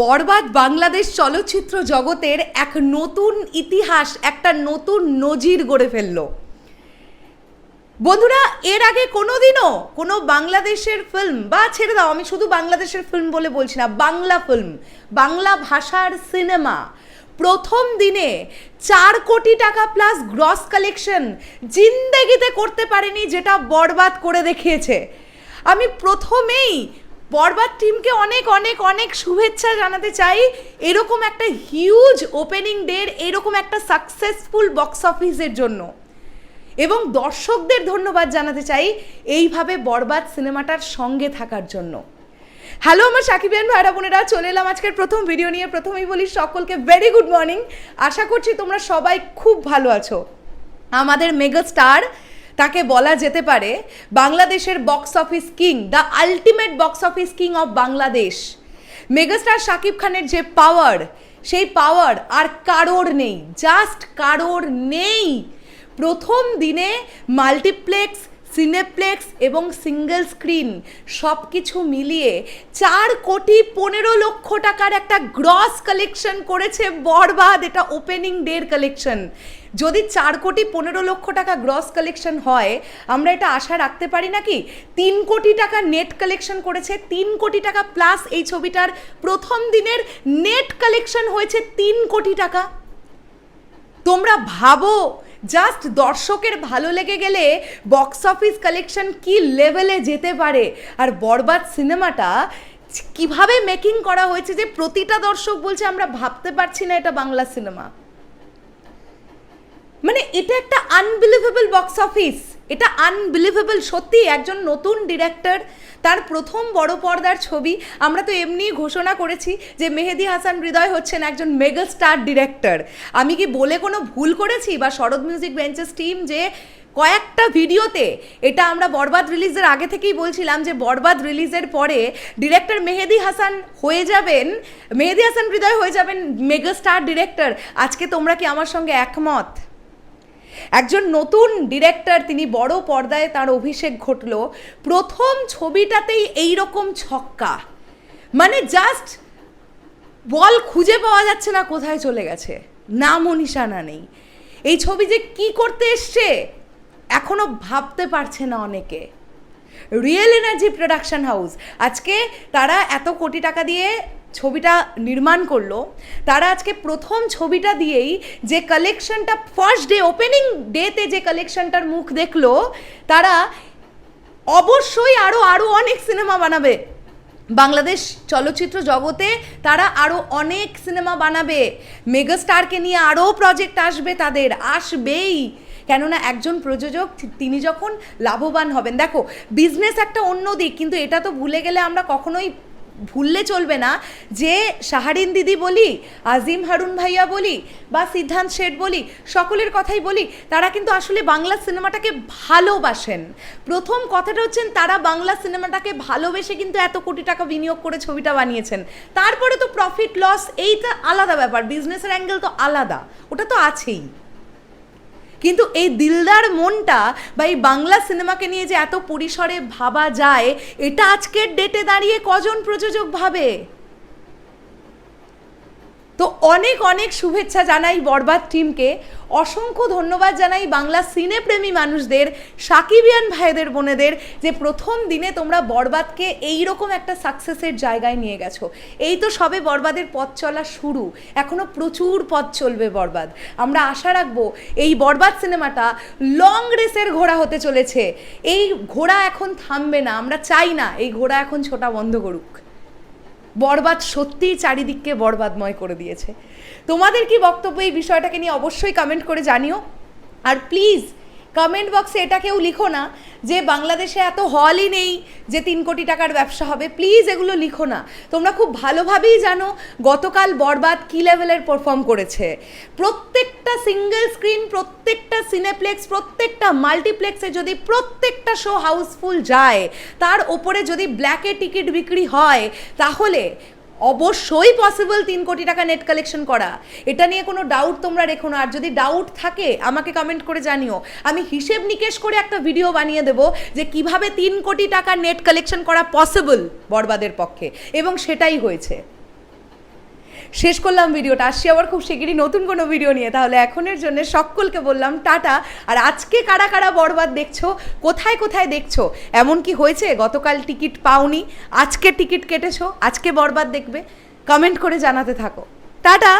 বরবাদ বাংলাদেশ চলচ্চিত্র জগতের এক নতুন ইতিহাস, একটা নতুন নজির গড়ে ফেলল। বন্ধুরা, এর আগে কোনোদিনও কোনো বাংলাদেশের ফিল্ম বা ছেড়ে দাও, আমি শুধু বাংলাদেশের ফিল্ম বলে বলছি না, বাংলা ফিল্ম বাংলা ভাষার সিনেমা প্রথম দিনে চার কোটি টাকা প্লাস গ্রস কালেকশন জিন্দেগিতে করতে পারেনি, যেটা বরবাদ করে দেখিয়েছে। আমি প্রথমেই বরবাদ টিমকে অনেক অনেক অনেক শুভেচ্ছা জানাতে চাই। এরকম একটা হিউজ ওপেনিং ডের এরকম একটা সাকসেসফুল বক্স অফিসের জন্য। এবং দর্শকদের ধন্যবাদ জানাতে চাই এইভাবে বরবাদ সিনেমাটার সঙ্গে থাকার জন্য। হ্যালো আমার সাকিবিয়ান ভাইরা বোনেরা, চলে এলাম আজকের প্রথম ভিডিও নিয়ে। প্রথমেই বলি, সকলকে ভেরি গুড মর্নিং আশা করছি তোমরা সবাই খুব ভালো আছো। আমাদের মেগা স্টার তাকে বলা যেতে পারে বাংলাদেশের box office king the ultimate box office king of Bangladesh. Megastar Shakib খানের যে পাওয়ার সেই পাওয়ার আর কারোর নেই জাস্ট কারোর নেই। প্রথম দিনে মাল্টিপ্লেক্স সিনেপ্লেক্স এবং সিঙ্গেল স্ক্রিন সব কিছু মিলিয়ে চার কোটি পনেরো লক্ষ টাকার একটা গ্রস কালেকশন করেছে বরবাদ, এটা ওপেনিং ডের কালেকশন যদি চার কোটি পনেরো লক্ষ টাকা গ্রস কালেকশন হয়, আমরা এটা আশা রাখতে পারি নাকি? তিন কোটি টাকা নেট কালেকশন করেছে, তিন কোটি টাকা প্লাস এই ছবিটার প্রথম দিনের নেট কালেকশন হয়েছে তিন কোটি টাকা। তোমরা ভাবো জাস্ট দর্শকের ভালো লেগে গেলে বক্স অফিস কালেকশন কি লেভেলে যেতে পারে? আর বরবাদ সিনেমাটা কীভাবে মেকিং করা হয়েছে যে প্রতিটা দর্শক বলছে, আমরা ভাবতে পারছি না এটা বাংলা সিনেমা মানে এটা একটা আনবিলিভেবল বক্স অফিস এটা আনবিলিভেবল সত্যি একজন নতুন ডিরেক্টর তার প্রথম বড় পর্দার ছবি। আমরা তো এমনি ঘোষণা করেছি যে মেহেদি হাসান হৃদয় হচ্ছেন একজন মেগা স্টার ডিরেক্টর আমি কি বলে কোনো ভুল করেছি? বা শরৎ মিউজিক বেঞ্চেস টিম যে কয়েকটা ভিডিওতে এটা আমরা বরবাদ রিলিজের আগে থেকেই বলছিলাম যে বরবাদ রিলিজের পরে ডিরেক্টর মেহেদি হাসান হয়ে যাবেন, মেহেদি হাসান হৃদয় হয়ে যাবেন মেগা স্টার ডিরেক্টর আজকে তোমরা কি আমার সঙ্গে একমত? একজন নতুন ডিরেক্টর তিনি বড় পর্দায় তার অভিষেক ঘটল। প্রথম ছবিটাতেই এই রকম ছক্কা। মানে জাস্ট বল খুঁজে পাওয়া যাচ্ছে না, কোথায় চলে গেছে? নাম ও নিশানা নেই। এই ছবি যে কি করতে এসছে, এখনও ভাবতে পারছে না অনেকে। রিয়েল এনার্জি প্রোডাকশন হাউস আজকে তারা এত কোটি টাকা দিয়ে ছবিটা নির্মাণ করল, তারা আজকে প্রথম ছবিটা দিয়েই যে কালেকশনটা ফার্স্ট ডে ওপেনিং ডেতে যে কালেকশনটার মুখ দেখল, তারা অবশ্যই আরও আরও অনেক সিনেমা বানাবে। বাংলাদেশ চলচ্চিত্র জগতে তারা আরও অনেক সিনেমা বানাবে। মেগাস্টারকে নিয়ে আরও প্রজেক্ট আসবে তাদের, আসবেই। কেননা একজন প্রযোজক, তিনি যখন লাভবান হবেন। দেখো বিজনেস একটা অন্য দিক, কিন্তু এটা তো ভুলে গেলে আমরা কখনোই ভুললে চলবে না, যে সাহারিন দিদি বলি, আজিম হারুন ভাইয়া বলি, বা সিদ্ধান্ত শেঠ বলি, সকলের কথাই বলি, তারা কিন্তু আসলে বাংলা সিনেমাটাকে ভালোবাসেন। প্রথম কথাটা হচ্ছেন তারা বাংলা সিনেমাটাকে ভালোবেসে কিন্তু এত কোটি টাকা বিনিয়োগ করে ছবিটা বানিয়েছেন। তারপরে তো প্রফিট লস এইটা আলাদা ব্যাপার বিজনেসের অ্যাঙ্গেল তো আলাদা, ওটা তো আছেই। কিন্তু এই দিলদার মনটা বা এই বাংলা সিনেমাকে নিয়ে যে এত পরিসরে ভাবা যায়, এটা আজকের ডেটে দাঁড়িয়ে কজন প্রযোজক ভাবে? তো অনেক অনেক শুভেচ্ছা জানাই বরবাদ টিমকে। অসংখ্য ধন্যবাদ জানাই বাংলা সিনেপ্রেমী মানুষদের, সাকিবিয়ান ভাইদের, বোনেদের যে প্রথম দিনে তোমরা বরবাদকে এই রকম একটা সাকসেসের জায়গায় নিয়ে গেছো। এই তো সবে বরবাদের পথ চলা শুরু। এখনও প্রচুর পথ চলবে বরবাদ। আমরা আশা রাখব এই বরবাদ সিনেমাটা লং রেসের ঘোড়া হতে চলেছে। এই ঘোড়া এখন থামবে না, আমরা চাই না এই ঘোড়া এখন ছোটা বন্ধ করুক। বরবাদ সত্যিই চারিদিককে বরবাদময় করে দিয়েছে। তোমাদের কি বক্তব্য এই বিষয়টাকে নিয়ে অবশ্যই কমেন্ট করে জানিও। আর প্লিজ কমেন্ট বক্সে এটা কেউ লিখো না যে বাংলাদেশে এত হলই নেই যে তিন কোটি টাকার ব্যবসা হবে। প্লিজ এগুলো লিখো না। তোমরা খুব ভালোভাবেই জানো গতকাল বরবাদ কী লেভেলের পারফর্ম করেছে। প্রত্যেকটা সিঙ্গেল স্ক্রিন প্রত্যেকটা সিনেপ্লেক্স প্রত্যেকটা মাল্টিপ্লেক্সে যদি প্রত্যেকটা শো হাউসফুল যায়, তার ওপরে যদি ব্ল্যাকে টিকিট বিক্রি হয়, তাহলে অবশ্যই পসিবল তিন কোটি টাকা নেট কালেকশন করা। এটা নিয়ে কোনো ডাউট তোমরা রেখো না। আর যদি ডাউট থাকে, আমাকে কমেন্ট করে জানিও। আমি হিসেব নিকেশ করে একটা ভিডিও বানিয়ে দেব যে কীভাবে তিন কোটি টাকা নেট কালেকশন করা পসিবল বরবাদের পক্ষে। এবং সেটাই হয়েছে। শেষ করলাম ভিডিওটা। আসছি আবার খুব শিগগিরই নতুন কোনো ভিডিও নিয়ে। তাহলে এখনের জন্য সকলকে বললাম টাটা। আর আজকে কারা কারা বরবাদ দেখছ? কোথায় কোথায় দেখছ? এমন কি হয়েছে? গতকাল টিকিট পাওনি। আজকে টিকিট কেটেছো? আজকে বরবাদ দেখবে? কমেন্ট করে জানাতে থাকো। টাটা!